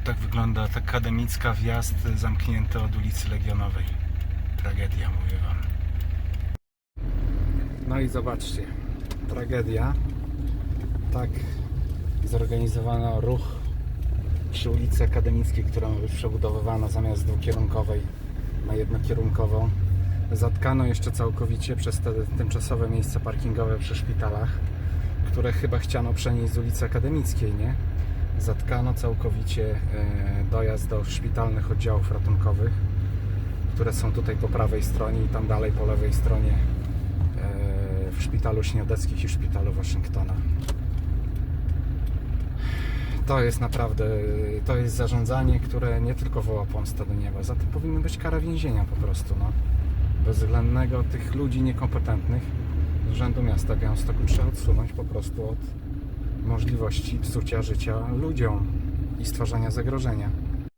Tak wygląda ta akademicka wjazd zamknięty od ulicy Legionowej. Tragedia, mówię wam. No i zobaczcie, tragedia. Tak zorganizowano ruch przy ulicy Akademickiej, która ma być przebudowywana zamiast dwukierunkowej na jednokierunkową. Zatkano jeszcze całkowicie przez te tymczasowe miejsca parkingowe przy szpitalach, które chyba chciano przenieść z ulicy Akademickiej, nie? Zatkano całkowicie e, dojazd do szpitalnych oddziałów ratunkowych, które są tutaj po prawej stronie i tam dalej po lewej stronie e, w szpitalu Śniadeckich i szpitalu Waszyngtona. To jest naprawdę, to jest zarządzanie, które nie tylko woła pomstę do nieba. Za to powinna być kara więzienia po prostu, no. Bezwzględnego tych ludzi niekompetentnych z Urzędu Miasta Białymstoku trzeba odsunąć po prostu od możliwości psucia życia ludziom i stwarzania zagrożenia.